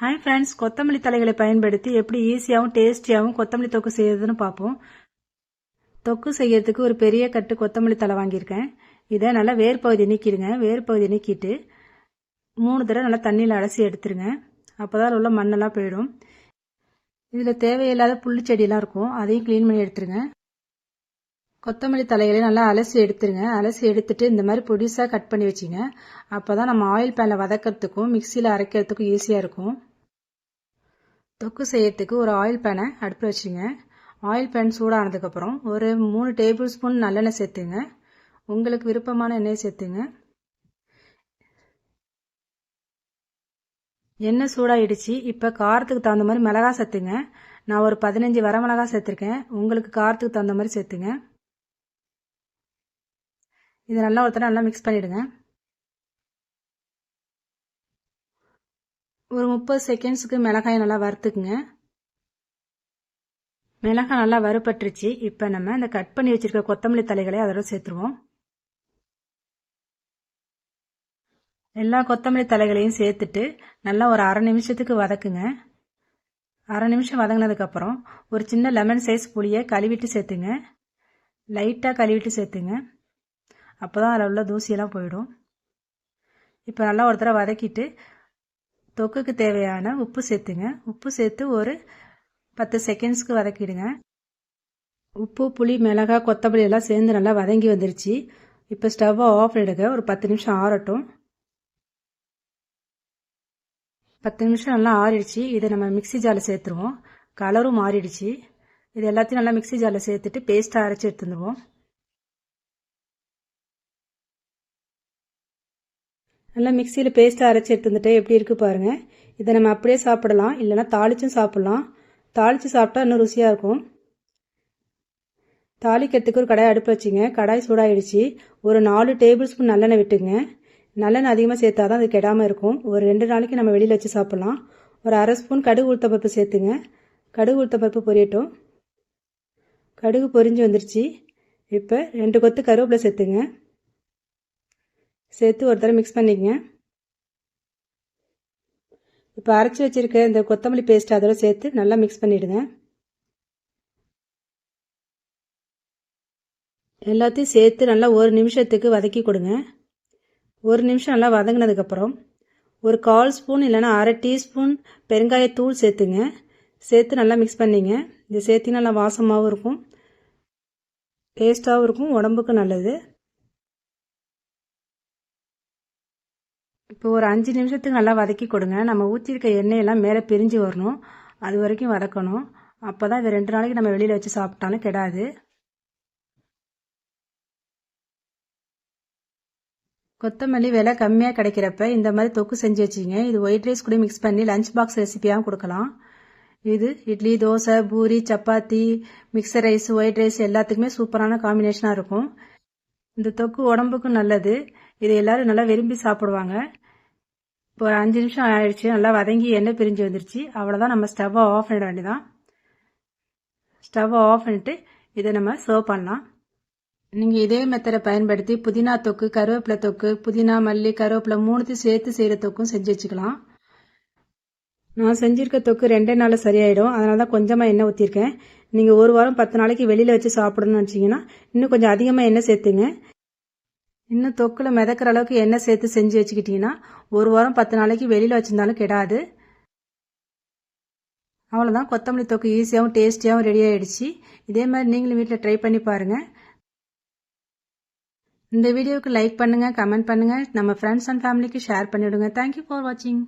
Hi friends கொத்தமல்லி தலைகளை பயன்படுத்தி எப்படி ஈஸியாகவும் டேஸ்டியாகவும் கொத்தமல்லி தொக்கு செய்யறதுன்னு பார்ப்போம். தொக்கு செய்யறதுக்கு ஒரு பெரிய கட்டு கொத்தமல்லி தலை வாங்கியிருக்கேன். இதை நல்லா வேர் பகுதி நீக்கிடுங்க. வேர் பகுதி நீக்கிட்டு மூணு தடவை நல்லா தண்ணியில் அலசி எடுத்துருங்க. அப்போ தான் உள்ள மண்ணெல்லாம் போயிடும். இதில் தேவையில்லாத புள்ளி செடியெல்லாம் இருக்கும். அதையும் க்ளீன் பண்ணி எடுத்துருங்க. கொத்தமல்லி தலைகளையும் நல்லா அலசி எடுத்துருங்க. அலசி எடுத்துட்டு இந்த மாதிரி பொடிசாக கட் பண்ணி வச்சிங்க. அப்போ தான் நம்ம ஆயில் பேனில் வதக்கிறதுக்கும் மிக்சியில் அரைக்கிறதுக்கும் ஈஸியாக இருக்கும். தொக்கு செய்யறதுக்கு ஒரு ஆயில் பேனை அடுப்பில் வச்சுங்க ஆயில் பேன் சூடானதுக்கப்புறம் ஒரு மூணு டேபிள் ஸ்பூன் நல்லெண்ணெய் சேர்த்துங்க. உங்களுக்கு விருப்பமான எண்ணெய் சேர்த்துங்க. எண்ணெய் சூடாயிடுச்சு. இப்போ காரத்துக்கு தகுந்த மாதிரி மிளகா சேர்த்துங்க. நான் ஒரு பதினஞ்சு வரமிளகா சேர்த்துருக்கேன். உங்களுக்கு காரத்துக்கு தகுந்த மாதிரி சேர்த்துங்க. இது நல்லா ஒருத்தர நல்லா மிக்ஸ் பண்ணிவிடுங்க ஒரு முப்பது செகண்ட்ஸுக்கு மிளகாயை நல்லா வறுத்துக்குங்க. மிளகாய் நல்லா வறுபட்டுருச்சு. இப்போ நம்ம இந்த கட் பண்ணி வச்சுருக்க கொத்தமல்லி தலைகளை அதோட சேர்த்துருவோம். எல்லா கொத்தமல்லி தலைகளையும் சேர்த்துட்டு நல்லா ஒரு அரை நிமிஷத்துக்கு வதக்குங்க. அரை நிமிஷம் வதங்கினதுக்கப்புறம் ஒரு சின்ன லெமன் சைஸ் புளியை கழுவிட்டு சேர்த்துங்க. லைட்டாக கழுவிட்டு சேர்த்துங்க. அப்போ தான் அதில் உள்ள தூசியெல்லாம் போயிடும். இப்போ நல்லா ஒரு தடவை வதக்கிட்டு தொக்குக்கு தேவையான உப்பு சேர்த்துங்க. உப்பு சேர்த்து ஒரு பத்து செகண்ட்ஸ்க்கு வதக்கிடுங்க. உப்பு புளி மிளகாய் கொத்தமல்லி எல்லாம் சேர்ந்து நல்லா வதங்கி வந்துருச்சு. இப்போ ஸ்டவ்வை ஆஃப் பண்ணிடுங்க ஒரு பத்து நிமிஷம் ஆறட்டும். பத்து நிமிஷம் நல்லா ஆறிடுச்சு. இதை நம்ம மிக்சி ஜாரில் சேர்த்துருவோம். கலரும் மாறிடுச்சு. இது எல்லாத்தையும் நல்லா மிக்சி ஜாரில் சேர்த்துட்டு பேஸ்ட்டாக அரைச்சி எடுத்துருவோம். நல்லா மிக்சியில் பேஸ்ட்டாக அரைச்சி எடுத்துட்டு எப்படி இருக்குது பாருங்கள் இதை நம்ம அப்படியே சாப்பிடலாம். இல்லைனா தாளிச்சும் சாப்பிட்லாம். தாளித்து சாப்பிட்டா இன்னும் ருசியாக இருக்கும். தாளிக்கிறதுக்கு ஒரு கடாய் அடுப்பு வச்சுங்க. கடாய் சூடாயிடுச்சு. ஒரு நாலு டேபிள் ஸ்பூன் நல்லெண்ணெய் விட்டுங்க. நல்லெண்ணெய் அதிகமாக சேர்த்தா தான் அது கெடாமல் இருக்கும். ஒரு ரெண்டு நாளைக்கு நம்ம வெளியில் வச்சு சாப்பிட்லாம். ஒரு அரை ஸ்பூன் கடுகு உளுத்தப்பருப்பு சேர்த்துங்க. கடுகு உளுத்தப்பருப்பு பொரியட்டும். கடுகு பொரிஞ்சு வந்துருச்சு. இப்போ ரெண்டு கொத்து கருவேப்பிலை சேர்த்துங்க. சேர்த்து ஒரு தடவை மிக்ஸ் பண்ணிக்கங்க. இப்போ அரைச்சி வச்சுருக்க இந்த கொத்தமல்லி பேஸ்ட் அதோட சேர்த்து நல்லா மிக்ஸ் பண்ணிவிடுங்க எல்லாத்தையும் சேர்த்து நல்லா ஒரு நிமிஷத்துக்கு வதக்கி கொடுங்க. ஒரு நிமிஷம் நல்லா வதங்கினதுக்கப்புறம் ஒரு கால் ஸ்பூன் இல்லைனா அரை டீஸ்பூன் பெருங்காயத்தூள் சேர்த்துங்க. சேர்த்து நல்லா மிக்ஸ் பண்ணிங்க. இது சேர்த்திங்கன்னா நல்லா வாசமாகவும் இருக்கும். டேஸ்ட்டாகவும் இருக்கும் உடம்புக்கு நல்லது. இப்போ ஒரு அஞ்சு நிமிஷத்துக்கு நல்லா வதக்கி கொடுங்க. நம்ம ஊற்றிருக்க எண்ணெயெல்லாம் மேலே பிரிஞ்சு வரணும். அது வரைக்கும் வதக்கணும். அப்போ தான் இது ரெண்டு நாளைக்கு நம்ம வெளியில் வச்சு சாப்பிட்டாலும் கெடாது. கொத்தமல்லி விலை கம்மியாக கிடைக்கிறப்ப இந்த மாதிரி தொக்கு செஞ்சு வச்சிங்க இது ஒயிட் ரைஸ் கூட மிக்ஸ் பண்ணி லஞ்ச் பாக்ஸ் ரெசிபியாகவும் கொடுக்கலாம். இது idli dosa puri chapati mixer rice white rice எல்லாத்துக்குமே சூப்பரான காம்பினேஷனாக இருக்கும். இந்த தொக்கு உடம்புக்கும் நல்லது. இது எல்லோரும் நல்லா விரும்பி சாப்பிடுவாங்க. இப்போ ஒரு அஞ்சு நிமிஷம் ஆயிடுச்சு நல்லா வதங்கி எண்ணெய் பிரிஞ்சு வந்துருச்சு. அவ்வளோதான் நம்ம ஸ்டவ்வை ஆஃப் பண்ணிட வேண்டியதான் ஸ்டவ்வை ஆஃப் பண்ணிட்டு இதை நம்ம சர்வ் பண்ணலாம். நீங்கள் இதே மெத்தடை பயன்படுத்தி புதினா தொக்கு கருவேப்பிலை தொக்கு புதினா மல்லி கருவேப்பிலை மூணுத்தையும் சேர்த்து செய்கிற தொக்கும் செஞ்சு வச்சுக்கலாம். நான் செஞ்சுருக்க தொக்கு ரெண்டே நாளில் சரியாயிடும். அதனால தான் கொஞ்சமாக எண்ணெய் ஊற்றிருக்கேன் நீங்கள் ஒரு வாரம் பத்து நாளைக்கு வெளியில் வச்சு சாப்பிடணும்னு வச்சிங்கன்னா இன்னும் கொஞ்சம் அதிகமாக எண்ணெய் சேர்த்துங்க. இன்னும் தொக்கில் மிதக்கிற அளவுக்கு எண்ணெய் சேர்த்து செஞ்சு வச்சுக்கிட்டிங்கன்னா ஒரு வாரம் பத்து நாளைக்கு வெளியில் வச்சுருந்தாலும் கெடாது. அவ்வளோதான் கொத்தமல்லி தொக்கு ஈஸியாகவும் டேஸ்டியாகவும் ரெடி ஆகிடுச்சு இதே மாதிரி நீங்களும் வீட்டில் ட்ரை பண்ணி பாருங்கள் இந்த வீடியோவுக்கு லைக் பண்ணுங்கள் கமெண்ட் பண்ணுங்கள் நம்ம ஃப்ரெண்ட்ஸ் அண்ட் ஃபேமிலிக்கு ஷேர் பண்ணிவிடுங்க தேங்க்யூ ஃபார் வாட்சிங்